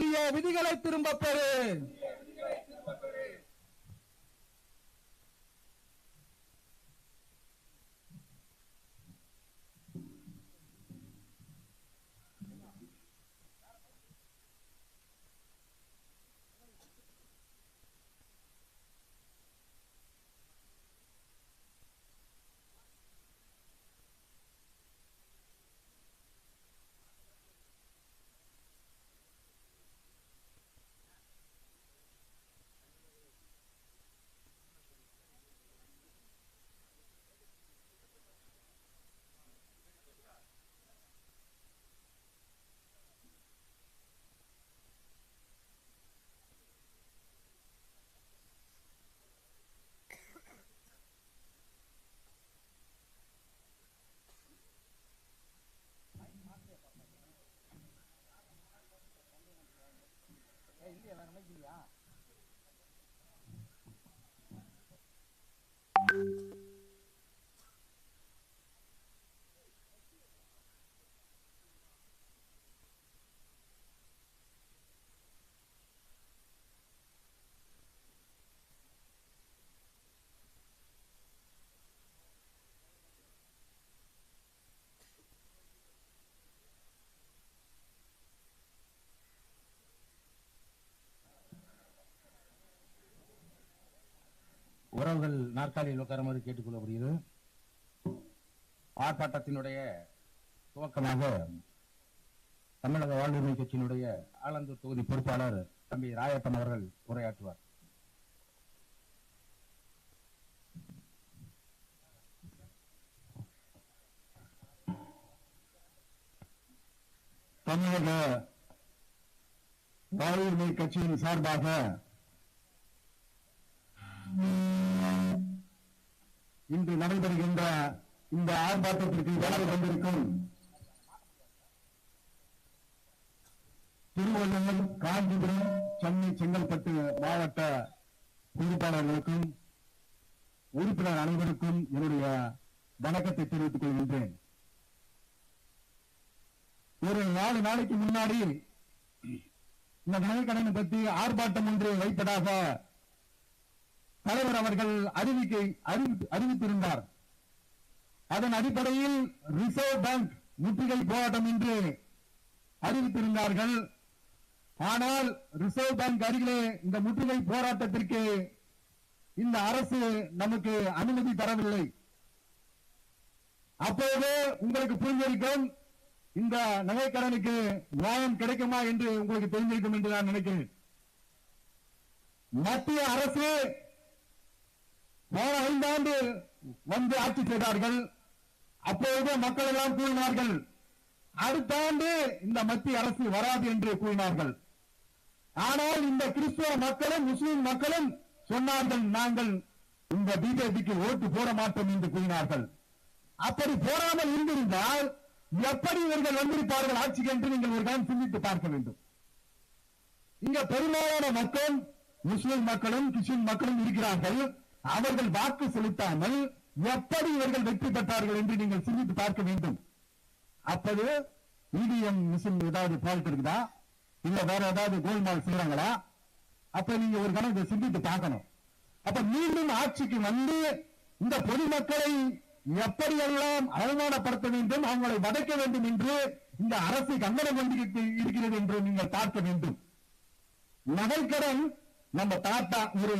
புதிய விதிகளை திரும்ப பெறு. we are. உறவுகள் நாற்காலியில் உட்காருமாறு கேட்டுக்கொள்ளப்படுகிறது. ஆர்ப்பாட்டத்தினுடைய துவக்கமாக தமிழக வாழ்வுரிமை கட்சியினுடைய ஆலந்தூர் தொகுதி பொறுப்பாளர் தம்பி ராயப்பன் அவர்கள் உரையாற்றுவார். தமிழக வாழ்வுரிமை கட்சியின் சார்பாக இன்று நடைபெறுகின்ற இந்த ஆர்ப்பாட்டத்திற்கு வருகை வந்திருக்கும். திருவள்ளுவர் காஞ்சிபுரம் சென்னை செங்கல்பட்டு மாவட்ட பொறுப்பாளர்களுக்கும் உறுப்பினர் அனைவருக்கும் என்னுடைய வணக்கத்தை தெரிவித்துக் கொள்கின்றேன். ஒரு நாலு நாளைக்கு முன்னாடி இந்த நகைக்கடனை பற்றி ஆர்ப்பாட்டம் ஒன்று வைப்பதாக தலைவர் அவர்கள் அறிவிக்கை அறிவித்திருந்தார். அதன் அடிப்படையில் ரிசர்வ் பேங்க் முற்றுகை போராட்டம் என்று அறிவித்திருந்தார்கள். ஆனால் ரிசர்வ் பேங்க் அருகிலே இந்த முற்றுகை போராட்டத்திற்கு இந்த அரசு நமக்கு அனுமதி தரவில்லை. அப்போது உங்களுக்கு புரிஞ்சிருக்கும் இந்த நகைக்கடனுக்கு நியாயம் கிடைக்குமா என்று உங்களுக்கு தெரிஞ்சிருக்கும் என்று நான் நினைக்கிறேன். மத்திய அரசு இரண்டு ஆண்டு வந்து ஆட்சி செய்தார்கள். அப்பொழுது மக்கள் எல்லாம் கூறினார்கள் அடுத்த ஆண்டு இந்த மத்திய அரசு வராது என்று கூறினார்கள். ஆனால் இந்த கிறிஸ்துவ மக்களும் முஸ்லிம் மக்களும் சொன்னார்கள் நாங்கள் இந்த பிஜேபிக்கு ஓட்டு போட மாட்டோம் என்று கூறினார்கள். அப்படி போடாமல் இருந்திருந்தால் எப்படி இவர்கள் வந்திருப்பார்கள் ஆட்சிக்கு என்று நீங்கள் ஒரு கணம் சிந்தித்து பார்க்க வேண்டும். இங்க பெரும்பாலான மக்கள் முஸ்லிம் மக்களும் கிறிஸ்டின் மக்களும் இருக்கிறார்கள். அவர்கள் வாக்கு செலுத்தாமல் எப்படி இவர்கள் வெற்றி பெற்றார்கள் என்று நீங்கள் சிந்தித்து பார்க்க வேண்டும். அப்போது இவிஎம் மிஷின் ஏதாவது ஃபால்ட் இருக்குதா? இல்ல வேற ஏதாவது கோல்மால் செய்யறாங்களா அப்ப நீங்க ஒரு கணம் இதை சிந்தித்து பார்க்கணும். அப்ப மீண்டும் ஆட்சிக்கு வந்து இந்த பொதுமக்களை எப்படியெல்லாம் அவமானப்படுத்த வேண்டும் அவங்களை வதைக்க வேண்டும் என்று இந்த அரசு கங்கணம் கொண்டு இருக்கிறது என்று நீங்கள் பார்க்க வேண்டும். நகைக்கடன் நம்ம தாத்தா ஒரு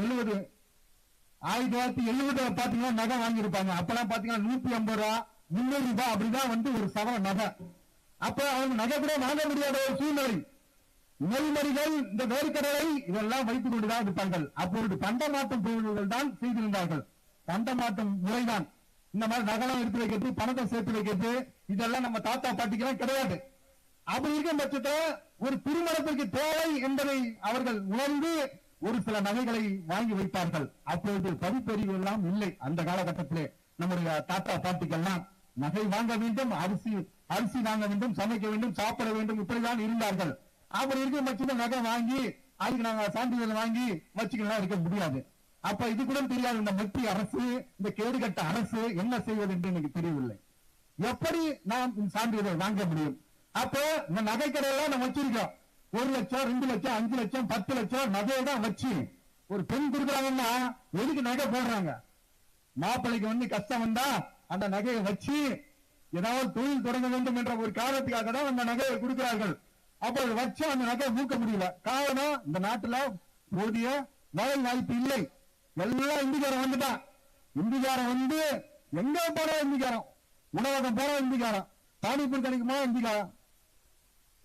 எழுபது ஆயிரத்தி தொள்ளாயிரத்தி எழுபதுல பாத்தீங்கன்னா நகை வாங்கியிருப்பாங்க. அப்பெல்லாம் பாத்தீங்கன்னா நூத்தி ஐம்பது ரூபா முன்னூறு ரூபாய் அப்படிதான் வந்து ஒரு சவர நகை. அப்ப அவங்க நகை கூட வாங்க முடியாத ஒரு சூழ்நிலை. நெல்மறிகள் இந்த வேர்க்கடலை இதெல்லாம் வைத்துக் கொண்டுதான் இருப்பார்கள் அப்பொழுது பண்டமாட்டம் தொழில்கள் தான் செய்திருந்தார்கள். பண்டமாட்டம் முறைதான். இந்த மாதிரி நகலாம் எடுத்து வைக்கிறது பணத்தை சேர்த்து வைக்கிறது இதெல்லாம் நம்ம தாத்தா பாட்டிக்கெல்லாம் கிடையாது. அப்படி இருக்கும் பட்சத்துல ஒரு திருமணத்திற்கு தேவை என்பதை அவர்கள் உணர்ந்து ஒரு சில நகைகளை வாங்கி வைத்தார்கள் அப்பொழுது படிப்பறிவு எல்லாம் இல்லை. அந்த காலகட்டத்திலே நம்முடைய தாத்தா பாட்டிக்கெல்லாம் நகை வாங்க வேண்டும் அரிசி அரிசி வாங்க வேண்டும் சமைக்க வேண்டும் சாப்பிட வேண்டும் இப்படிதான் இருந்தார்கள். அப்படி இருக்க பட்சத்தில் நகை வாங்கி அதுக்கு நாங்க சான்றிதழ் வாங்கி வச்சுக்கலாம் இருக்க முடியாது. அப்ப இது கூட தெரியாது. இந்த மத்திய அரசு இந்த கேடுகட்ட அரசு என்ன செய்வது என்று எனக்கு தெரியவில்லை. எப்படி நாம் சான்றிதழ் வாங்க முடியும்? அப்போ இந்த நகைக்கடையெல்லாம் நம்ம வச்சிருக்கோம் ஒரு லட்சம் ரெண்டு லட்சம் அஞ்சு லட்சம் பத்து லட்சம் நகையை தான் வச்சு ஒரு பெண் கொடுக்குறாங்கன்னா எதுக்கு நகை போடுறாங்க? மாப்பிள்ளைக்கு வந்து கஷ்டம் வந்தா அந்த நகையை வச்சு ஏதாவது தொழில் தொடங்க வேண்டும் என்ற ஒரு காரணத்துக்காக தான் அந்த நகையை கொடுக்கிறார்கள். அப்போ வச்சு அந்த நகையை மூக்க முடியல. காரணம் இந்த நாட்டுல போதிய வேலை வாய்ப்பு இல்லை. எல்லாம் இந்திக்காரன் வந்துட்டான். இந்திக்காரன் வந்து எங்க போற இந்திக்காரன். உணவகம் போற இந்திக்காரன். பானிபூர் கிடைக்குமா போனா இந்திக்காரன்.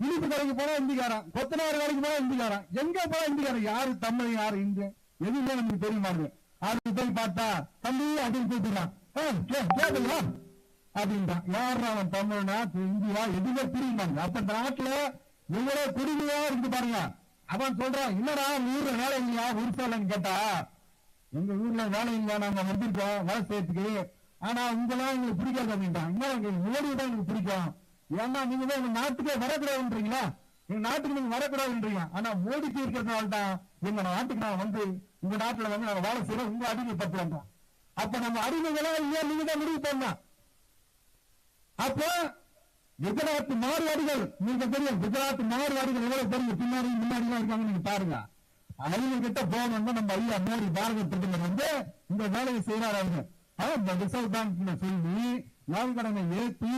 இனிப்பு கடைக்கு போனா இந்திக்காரன் கொத்தனார் கடைக்கு போனா இந்திக்காரன் எங்க போனா இந்திக்காரன்? யாரு தமிழ் யாரு இந்து? எதுவுமே நமக்கு தெரிய மாட்டேங்குது அது போய் பார்த்தா தம்பி அப்படின்னு போயிட்டுறான் கேட்கல அப்படின்றான். யார் அவன் தமிழ்னா? இந்தியா எதுவுமே புரியுமாங்க அப்ப இந்த நாட்டுல எவ்வளவு குடிமையா இருக்கு பாருங்க. அவன் சொல்றான் என்னடா ஊர்ல வேலை இல்லையா? உருசாலன்னு கேட்டா எங்க ஊர்ல வேலை இல்லையா? நாங்க வந்திருக்கோம் வேலை செய்யறதுக்கு. ஆனா உங்களாம் எங்களுக்கு பிடிக்காது அப்படின்றான். இன்னும் எங்களுக்கு மோடி தான் எங்களுக்கு பிடிக்கும்? ஏன்னா நீங்க தான் எங்க நாட்டுக்கே வரக்கூடாதுன்றீங்களா? எங்க நாட்டுக்கு நீங்க வரக்கூடாதுன்றீங்க. ஆனா மோடிக்கு இருக்கிறதுனால தான் எங்க நாட்டுக்கு நான் வந்து உங்க நாட்டுல வந்து நாங்க வேலை செய்யறோம். உங்க அடிமைப்படுத்துறோம் அப்ப நம்ம அடிமைகளா இல்லையா? நீங்க தான் முடிவு பண்ணலாம் அப்போ குஜராத் மாறுவாடிகள் நீங்க தெரியும் குஜராத் மாறுவாடிகள் எவ்வளவு தெரியும் பின்னாடி முன்னாடி எல்லாம் இருக்காங்க நீங்க பாருங்க. அவங்க கிட்ட போகணும்னா நம்ம ஐயா மோடி பாரத பிரதமர் வந்து இந்த வேலையை செய்யறாரு அவங்க ரிசர்வ் பேங்க் சொல்லி லாப கடனை ஏற்றி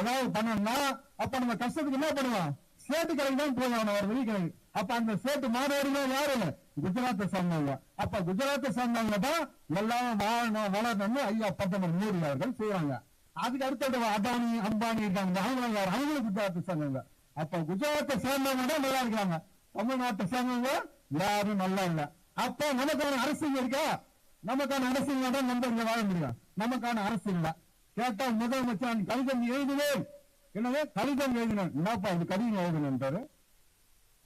ஏதாவது பண்ணணும்னா அப்ப நம்ம கஷ்டத்துக்கு என்ன பண்ணுவோம்? சேட்டு கடைக்கு தான் போவான் ஒரு வெளி கடைக்கு அப்ப அந்த சேட்டு மாறுவாடிகள் யாரு குஜராத்தை சேர்ந்தவங்க. அப்ப குஜராத்தை சேர்ந்தவங்க தான் எல்லாம் வாழணும் வளரணும்னு ஐயா பிரதமர் மோடி அவர்கள் செய்யறாங்க அதுக்கு அடுத்தது அதானி அம்பானி இருக்காங்க. அவங்களும் யார்? அவங்களும் குஜராத்தை சேர்ந்தவங்க. அப்ப குஜராத்தை சேர்ந்தவங்க தான் நல்லா இருக்காங்க. தமிழ்நாட்டை சேர்ந்தவங்க யாரும் நல்லா இல்ல. அப்ப நமக்கான அரசு இருக்கா? நமக்கான அரசு தான் நம்ம இங்க வாழ முடியும். நமக்கான அரசு இல்லை. கேட்டா முதலமைச்சர் கடிதம் எழுதுவேன் எனவே கடிதம் எழுதினேன். என்னப்பா இது கடிதம் எழுதினேன்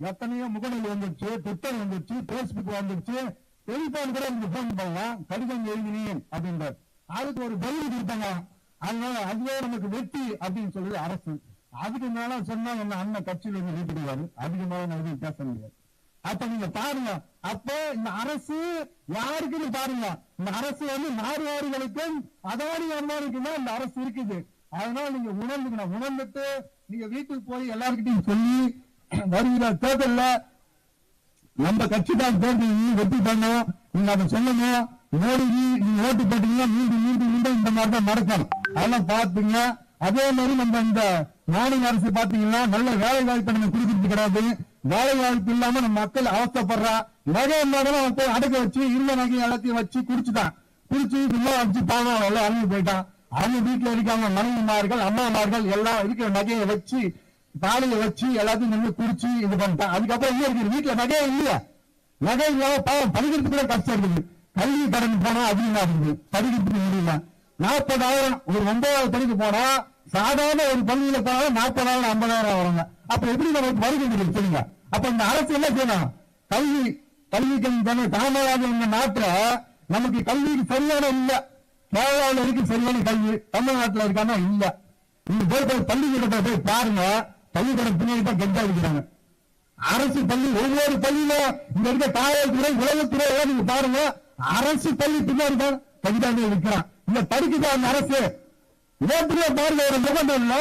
எத்தனையோ முகநூல் வந்துருச்சு ட்விட்டர் வந்துருச்சு பேஸ்புக் வந்துருச்சு டெலிபோன் கூட எனக்கு போன் பண்ணலாம் கடிதம் எழுதினேன் அப்படின்றார். அதுக்கு ஒரு பதில் கொடுத்தாங்க. அதனால அதுவே நமக்கு வெற்றி அப்படின்னு சொல்லுது அரசு. அதுக்கு மேல சொன்னா என்ன அண்ணன் கட்சியில இருந்து வீட்டுக்குவாரு அதுக்கு மேல நான் எதுவும் பேச முடியாது. அப்ப நீங்க பாருங்க. அப்ப இந்த அரசு யாருக்குன்னு பாருங்க. இந்த அரசு வந்து மாறுவாரிகளுக்கும் அதானி அம்மானுக்கும் தான் இந்த அரசு இருக்குது. அதனால நீங்க உணர்ந்துக்கணும். உணர்ந்துட்டு நீங்க வீட்டுக்கு போய் எல்லாருக்கிட்டையும் சொல்லி வருகிற தேர்தல்ல நம்ம கட்சி தான் தேர்தல் நீ வெற்றி பண்ணணும் நீங்க அதை சொல்லணும். மோடி நீங்க ஓட்டு போட்டீங்கன்னா மீண்டும் மீண்டும் மீண்டும் இந்த மாதிரி தான் நடக்கும். அதெல்லாம் பாத்துங்க அதே மாதிரி நம்ம இந்த மாநில அரசு பாத்தீங்கன்னா நல்ல வேலை வாய்ப்பு நம்ம கொடுக்கறது கிடையாது. வேலை வாய்ப்பு இல்லாம நம்ம மக்கள் அவஸ்தைப்படுறா. நகை இருந்தாலும் அவன் போய் அடக்க வச்சு இருந்த நகை எல்லாத்தையும் வச்சு குடிச்சுட்டான். குடிச்சு பிள்ளை வச்சு பாவம் எல்லாம் அழிஞ்சு போயிட்டான். அவங்க வீட்டுல இருக்காங்க மனைவிமார்கள் அம்மாமார்கள் எல்லாம் இருக்கிற நகையை வச்சு பாலையை வச்சு எல்லாத்தையும் நின்று குடிச்சு இது பண்ணிட்டான். அதுக்கப்புறம் இங்க இருக்குது? வீட்டுல நகையே இல்லையா. நகை இல்லாம பாவம் படிக்கிறதுக்கு கூட கஷ்டம் இருக்குது. கல்வி கடன் போனா அதிகமா இருக்குது. படிக்கிறதுக்கு முடியல நாற்பதாயிரம் ஒரு ஒன்பதாவது படிக்க போனா சாதாரண ஒரு பள்ளியில போனாலும் நாற்பதாயிரம் ஐம்பதாயிரம் வருங்க அப்ப எப்படி நமக்கு வருகை சொல்லுங்க அப்ப இந்த அரசு என்ன செய்யணும்? கல்வி கல்விக்கு தானே தாமராஜ இந்த நாட்டுல நமக்கு கல்விக்கு சரியான இல்ல. கேரளாவில் இருக்கு சரியான கல்வி தமிழ்நாட்டில் இருக்கானா இல்ல. நீங்க போய் போய் பள்ளிக்கூடத்தை போய் பாருங்க. பள்ளிக்கூடம் பின்னாடி தான் கெட்டா இருக்கிறாங்க. அரசு பள்ளி ஒவ்வொரு பள்ளியில இங்க இருக்க காவல்துறை உளவுத்துறை நீங்க பாருங்க. அரசு பள்ளி பின்னாடி தான் கவிதாங்க இருக்கிறான். இந்த படிக்குதா அந்த அரசு. ஓட்டுல பாருங்க ஒரு முகமல்ல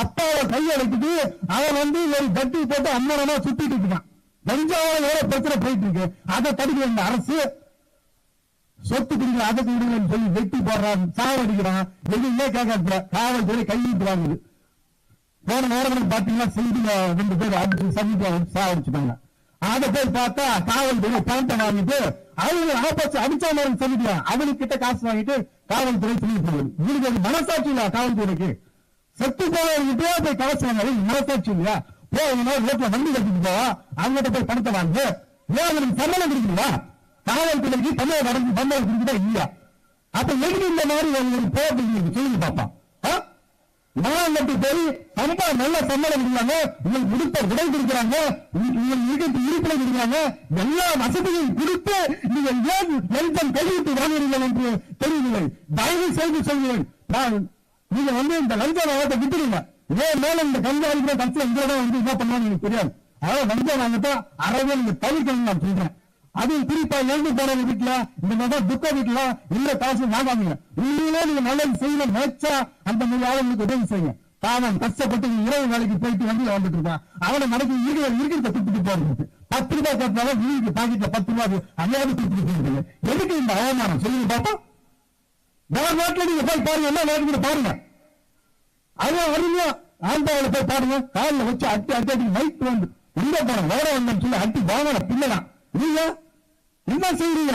அப்பாவை கையெழுத்துட்டு அவன் வந்து ஒரு கட்டி போட்டு அம்மனமா சுத்திட்டு இருக்கான். கஞ்சாவால பிரச்சனை போயிட்டு இருக்கு. அதை தடுக்க வேண்டிய அரசு சொத்து குடிக்கிற அதை குடிக்கலன்னு சொல்லி வெட்டி போடுறான் சாவடிக்கிறான் எதுவுமே கேட்கறதுல காவல்துறை கையிட்டு வாங்குது போன நேரம் பாத்தீங்கன்னா செய்தியில ரெண்டு பேர் அடிச்சு சந்திக்க சாவடிச்சுட்டாங்க அதை போய் பார்த்தா காவல்துறை பணத்தை வாங்கிட்டு அவங்க ஆப்போசிட் அடிச்ச மாதிரி சொல்லிக்கலாம் அவனுக்கு கிட்ட காசு வாங்கிட்டு காவல்துறை சொல்லி போகுது. இவனுக்கு அது மனசாட்சி இல்லையா காவல்துறைக்கு. செத்து போனவர்கிட்டே போய் காசு வாங்க மனசாட்சி இல்லையா? போய் ரோட்ல வண்டி கட்டிட்டு போவா அவங்ககிட்ட போய் பணத்தை வாங்க. ஏன் அவனுக்கு சம்பளம் கொடுக்கலையா காவல்துறைக்கு தமிழக நடந்து சம்பளம் கொடுக்குதா இல்லையா? அப்ப எதுக்கு இந்த மாதிரி ஒரு போட்டு சொல்லுங்க பாப்பா. ஆ? கட்டி போய் சம்பளம் நல்ல சம்பளம் கொடுக்குறாங்க. உங்களுக்கு கொடுத்த விடை கொடுக்குறாங்க. உங்களுக்கு இருக்கிற இருப்பிட கொடுக்குறாங்க. எல்லா வசதியும் கொடுத்து நீங்கள் ஏன் லஞ்சம் கைவிட்டு வாங்குறீர்கள் என்று தெரியவில்லை தயவு செய்து சொல்கிறேன் நான் நீங்க வந்து இந்த லஞ்ச வாங்கத்தை விட்டுருங்க. ஏன் மேல இந்த கஞ்சாவிக்கிற கட்சியில இங்கதான் வந்து என்ன பண்ணுவாங்க எனக்கு தெரியாது. அதாவது லஞ்சம் வாங்கத்தை அறவே நீங்க தவிர்க்கணும்னு நான் சொல்றேன். அதுவும் குறிப்பா இறந்து போறவங்க வீட்டுல இந்த மாதிரி துக்க வீட்டுல இல்ல காசு வாங்காதீங்க உண்மையிலே நீங்க நல்லது செய்யல நினைச்சா அந்த மாதிரி ஆளுங்களுக்கு உதவி செய்யுங்க. பாவம் கஷ்டப்பட்டு இரவு வேலைக்கு போயிட்டு வந்து வந்துட்டு இருக்கான். அவனை மனைக்கு இருக்கிற இருக்கிறத கொடுத்துட்டு போறது பத்து ரூபாய் கட்டினாலும் வீட்டுக்கு பாக்கெட்ல பத்து ரூபாய் அங்கேயாவது கொடுத்துட்டு போயிருக்கீங்க எதுக்கு இந்த அவமானம்? சொல்லுங்க பாப்பா. வேற நாட்டுல நீங்க போய் பாருங்க என்ன நாட்டுக்கு பாருங்க. அது அருமையா ஆண்டாவில போய் பாருங்க காலில் வச்சு அட்டி அட்டி அட்டி மைக் வந்து. உள்ள போறோம்? வேற வந்தோம்னு சொல்லி அட்டி வாங்கின பிள்ளைதான் நீங்க என்ன செய்றீங்க?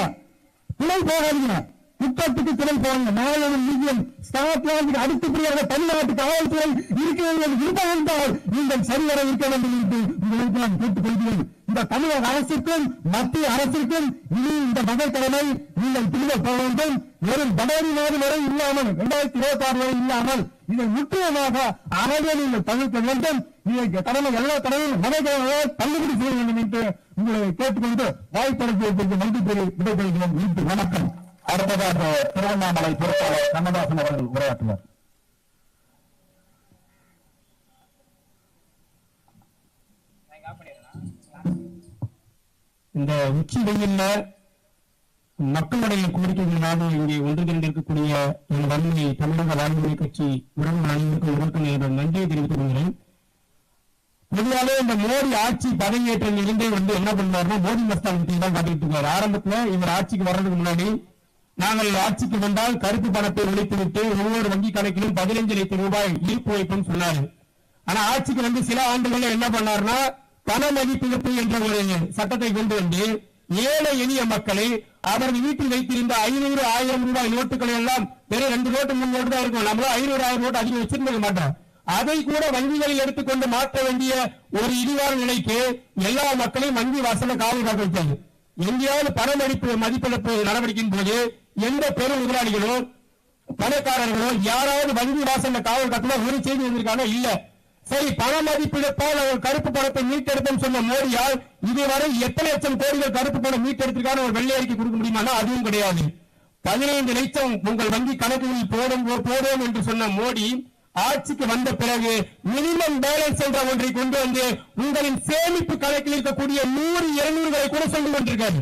துணை போகாதீங்க. குற்றத்துக்கு துணை போவாங்க நாலாயிரம் மில்லியன் ஸ்காட்லாந்துக்கு அடுத்தபடியாக தமிழ்நாட்டு காவல்துறை இருக்கிறது விருப்பம் என்றால் நீங்கள் சரிவர இருக்க வேண்டும் என்று உங்களுக்கு நான் கேட்டுக்கொள்கிறேன். இந்த தமிழக அரசிற்கும் மத்திய அரசிற்கும் இனி இந்த மதக்கிழமை நீங்கள் திரும்ப போக வேண்டும். வெறும் படாரி வரை இல்லாமல் இரண்டாயிரத்தி இருபத்தி ஆறு வரை இல்லாமல் இதை முற்றிலுமாக அறவே நீங்கள் தவிர்க்க வேண்டும். இதை கடமை எல்லா கடமையும் மதக்கிழமை தள்ளுபடி செய்ய வேண்டும் என்று உங்களை கேட்டுக்கொண்டு வாய்ப்படைப்பதற்கு நன்றி கூறி விடைபெறுகிறோம். இன்று வணக்கம். அடுத்ததாக திருவண்ணாமலை பொறுப்பாளர் கண்ணதாசன் அவர்கள் உரையாற்றுவார். இந்த உச்சி வெயில்ல மக்களுடைய கோரிக்கைகளாக இங்கே ஒன்று திரண்டிருக்கக்கூடிய என் வன்மையை தமிழக வாழ்வுரிமை கட்சி உறவு அனைவருக்கும் உறுப்பினர் என்ற நன்றியை தெரிவித்துக் கொள்கிறேன். பொதுவாகவே இந்த மோடி ஆட்சி பதவியேற்ற இருந்தே வந்து என்ன பண்ணாருன்னா மோடி மஸ்தானத்தை தான் காட்டிட்டு இருக்காரு. ஆரம்பத்துல இவர் ஆட்சிக்கு வர்றதுக்கு முன்னாடி நாங்கள் ஆட்சிக்கு வந்தால் கருப்பு பணத்தை ஒழித்துவிட்டு ஒவ்வொரு வங்கி கணக்கிலும் பதினைஞ்சு லட்சம் ரூபாய் ஈர்ப்பு வைப்பும் சொன்னாரு. ஆனா ஆட்சிக்கு வந்து சில ஆண்டுகள்ல என்ன பண்ணாருன்னா பண மதிப்பிழப்பு என்ற ஒரு சட்டத்தை கொண்டு வந்து ஏழை எளிய மக்களை அவரது வீட்டில் வைத்திருந்த ஐநூறு ஆயிரம் ரூபாய் நோட்டுகளை எல்லாம் வெறும் ரெண்டு நோட்டு மூணு நோட்டு தான் இருக்கும். நம்மளும் ஐநூறு ஆயிரம் நோட்டு அதிகம் வச்சிருக்க மாட்டோம். அதை கூட வங்கிகளில் எடுத்துக்கொண்டு மாற்ற வேண்டிய ஒரு இழிவான நிலைக்கு எல்லா மக்களையும் வங்கி வாசல காவல் காக்க வைத்தாங்க எங்கேயாவது பண மதிப்பு மதிப்பிழப்பு நடவடிக்கையின் போது எந்த பெரும் முதலாளிகளோ பணக்காரர்களோ யாராவது வங்கி வாசல்ல காவல் காக்கணும் ஒரு செய்தி வந்திருக்காங்க இல்ல. சரி பண மதிப்பிழப்பால் அவர் கருப்பு பணத்தை மீட்டெடுத்தோம் சொன்ன மோடியால் இதுவரை எத்தனை லட்சம் கோடிகள் கருப்பு பணம் மீட்டெடுத்திருக்கான ஒரு வெள்ளை அறிக்கை கொடுக்க முடியுமானா அதுவும் கிடையாது. பதினைந்து லட்சம் உங்கள் வங்கி கணக்குகளில் போடும் போடுவோம் என்று சொன்ன மோடி ஆட்சிக்கு வந்த பிறகு மினிமம் பேலன்ஸ் என்ற ஒன்றை கொண்டு வந்து உங்களின் சேமிப்பு கணக்கில் இருக்கக்கூடிய நூறு இருநூறுகளை கூட சொல்லி கொண்டிருக்காரு.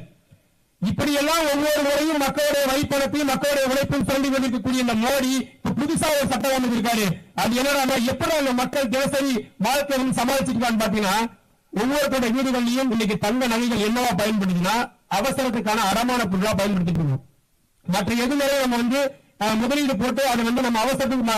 இப்படியெல்லாம் ஒவ்வொரு முறையும் மக்களுடைய வைப்பணத்தையும் மக்களுடைய உழைப்பும் சொல்லி கொண்டிருக்கக்கூடிய இந்த மோடி புதுசா ஒரு சட்டம் வந்து இருக்காரு அது என்னன்னா எப்படி அந்த மக்கள் தினசரி வாழ்க்கை வந்து சமாளிச்சிருக்கான்னு பாத்தீங்கன்னா ஒவ்வொருத்தோட வீடுகள்லயும் இன்னைக்கு தங்க நகைகள் என்னவா பயன்படுதுன்னா அவசரத்துக்கான அடமான பொருளா பயன்படுத்திட்டு இருக்கோம். மற்ற எதுவுமே நம்ம வந்து முதலீடு போட்டு அதை வந்து நம்ம அவசரத்துக்கு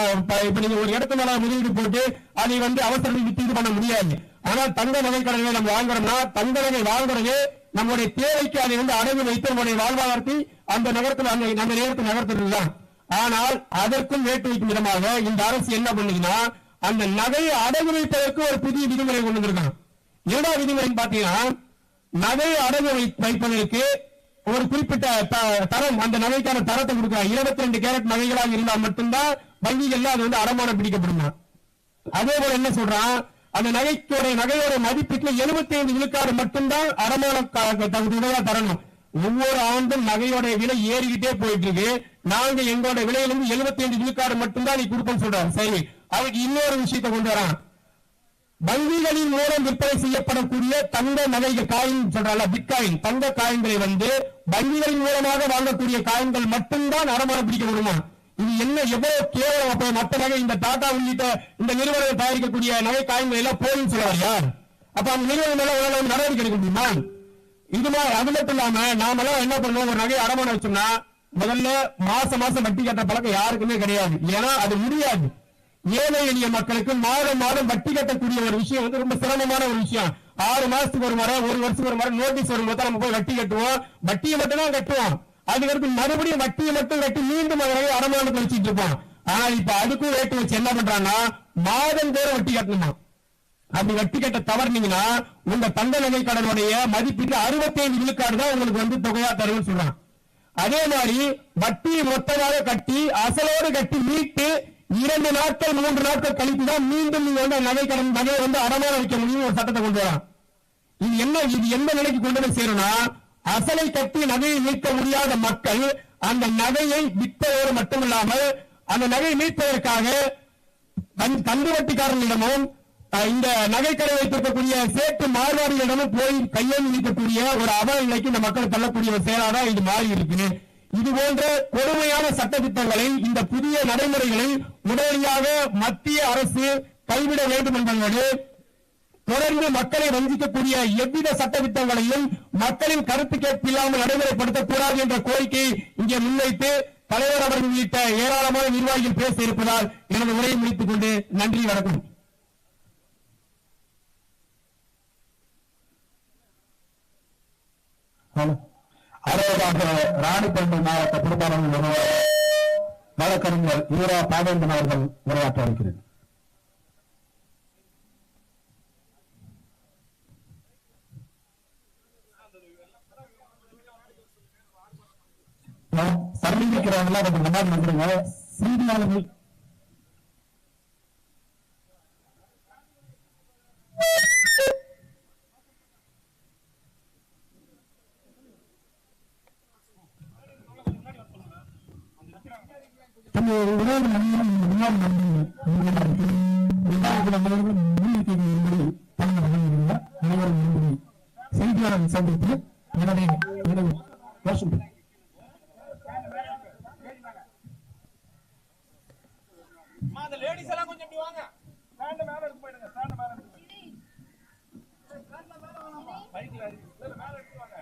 இப்ப நீங்க ஒரு இடத்து மேல முதலீடு போட்டு அதை வந்து அவசரத்துக்கு வித்து இது பண்ண முடியாது. ஆனால் தங்க நகை கடனை நம்ம வாங்குறோம்னா தங்க நகை வாங்குறது நம்முடைய தேவைக்கு அதை வந்து அடகு வைத்து நம்முடைய வாழ்வாதாரத்தை அந்த நகரத்தில் அந்த நம்ம நேரத்தில் நகர்த்துறதுதான். ஆனால் அதற்கும் வேட்டு வைக்கும் விதமாக இந்த அரசு என்ன பண்ணுதுன்னா அந்த நகையை அடகு வைப்பதற்கு ஒரு புதிய விதிமுறை கொண்டு வந்திருக்கான். இரண்டாவது விதிமுறைன்னு பாத்தீங்கன்னா நகை அடகு வைப்பதற்கு ஒரு குறிப்பிட்ட த- தரம் அந்த நகைக்கான தரத்தை கொடுக்கிறார் இருபத்தி ரெண்டு கேரட் நகைகளாக இருந்தால் மட்டும்தான் வங்கிகள்ல அது வந்து அடமானம் பிடிக்கப்படுமா? அதே போல என்ன சொல்றான்? அந்த நகைக்கோட நகையோட மதிப்புக்கு 75 விழுக்காடு மட்டும்தான் அடமான தகுதியா தரணும். ஒவ்வொரு ஆண்டும் நகையோட விலை ஏறிக்கிட்டே போயிட்டு இருக்கு நாங்க எங்களோட விலையிலிருந்து 75 விழுக்காடு மட்டும்தான் நீ கொடுப்போம்னு சொல்றோம் சரி அதுக்கு இன்னொரு விஷயத்தை கொண்டு வரான். வங்கிகளின் மூலம் விற்பனை செய்யப்படக்கூடிய தங்க நகைகள் காயின் சொல்றாங்க பிட்காயின். தங்க காயின்களை வந்து வங்கிகளின் மூலமாக வாங்கக்கூடிய காயின்கள் மட்டும்தான் அடமானம் பிடிக்க முடியுமா இது என்ன எவ்வளவு கேவலம் அப்ப மற்ற நகை இந்த டாடா உள்ளிட்ட இந்த நிறுவனங்கள் தயாரிக்கக்கூடிய நகை காயின்கள் எல்லாம் போயின்னு சொல்லுவார் யார்? அப்ப அந்த நிறுவனம் மேல நடவடிக்கை எடுக்க முடியுமா? இது மாதிரி அது மட்டும் இல்லாம நாமெல்லாம் என்ன பண்ணுவோம்? ஒரு நகை அடமானம் வச்சோம்னா முதல்ல மாசம் மாசம் வட்டி கட்ட பழக்கம் யாருக்குமே கிடையாது. ஏன்னா அது முடியாது. ஏழை எளிய மக்களுக்கு மாதம் மாதம் வட்டி கட்டக்கூடிய ஒரு விஷயம் வந்து ரொம்ப சிரமமான ஒரு விஷயம். ஆறு மாசத்துக்கு ஒரு முறை ஒரு வருஷத்துக்கு ஒரு முறை நோட்டீஸ் வரும்போது நம்ம போய் வட்டி கட்டுவோம். வட்டியை மட்டும் தான் கட்டுவோம். அதுக்கடுத்து மறுபடியும் வட்டியை மட்டும் கட்டி மீண்டும் அதை அடமானத்தை வச்சுட்டு இருப்போம் ஆனா இப்ப அதுக்கும் ரேட்டு வச்சு என்ன பண்றாங்கன்னா மாதம் தோறும் வட்டி கட்டணுமா? அப்படி வட்டி கட்ட தவறுனீங்கன்னா உங்க தங்க நகை கடனுடைய மதிப்பீட்டு அறுபத்தைந்து விழுக்காடு தான் உங்களுக்கு வந்து தொகையா தரும்னு சொல்றான். அதே மாதிரி வட்டி மொத்தமாக கட்டி அசலோடு கட்டி மீட்டு இரண்டு நாட்கள் மூன்று நாட்கள் கழித்து தான் மீண்டும் நீங்க வந்து நகை கடன் நகையை வந்து அடமான வைக்க முடியும் ஒரு சட்டத்தை கொண்டு வரலாம் இது என்ன இது எந்த நிலைக்கு கொண்டு போய் சேரும்னா அசலை கட்டி நகையை மீட்க முடியாத மக்கள் அந்த நகையை விற்பதோடு மட்டுமில்லாமல் அந்த நகையை மீட்பதற்காக கண்- கந்துவட்டிக்காரர்களிடமும் அஹ், இந்த நகைக்கடை வைத்திருக்கக்கூடிய சேட்டு மார்வாடிகளிடமும் போய் கையேந்தி நிற்கக்கூடிய ஒரு அவல நிலைக்கு இந்த மக்கள் தள்ளக்கூடிய ஒரு செயலாதான் இது மாறி இருக்கு இது போன்ற கொடுமையான சட்டத்திட்டங்களை இந்த புதிய நடைமுறைகளை உடனடியாக மத்திய அரசு கைவிட வேண்டும் என்பதோடு தொடர்ந்து மக்களை வஞ்சிக்கக்கூடிய எவ்வித சட்டத்திட்டங்களையும் மக்களின் கருத்து கேட்பில்லாமல் நடைமுறைப்படுத்தக்கூடாது என்ற கோரிக்கையை இங்கே முன்வைத்து தலைவர் அவர்கள் உள்ளிட்ட ஏராளமான நிர்வாகிகள் பேச இருப்பதால் எனது உரையை முடித்துக் கொண்டு நன்றி வணக்கம். அறுபதாக ராணிப்பேட்டை மாவட்ட பொறுப்பாளர்கள் வழக்கறிஞர் ஈரா பாவேந்தன் அவர்கள் உரையாற்ற இருக்கிறேன். சந்திக்கிறவங்க கொஞ்சம் முன்னாடி வந்துருங்க செய்தியாளர்கள் தன்னுடைய அந்த லேடிஸ் எல்லாம் கொஞ்சம் இப்படி வாங்க. ஸ்டாண்ட் மேல இருக்கு போயிடுங்க ஸ்டாண்ட் மேல இருக்கு போயிடுங்க. பைக்ல மேல எடுத்து வாங்க.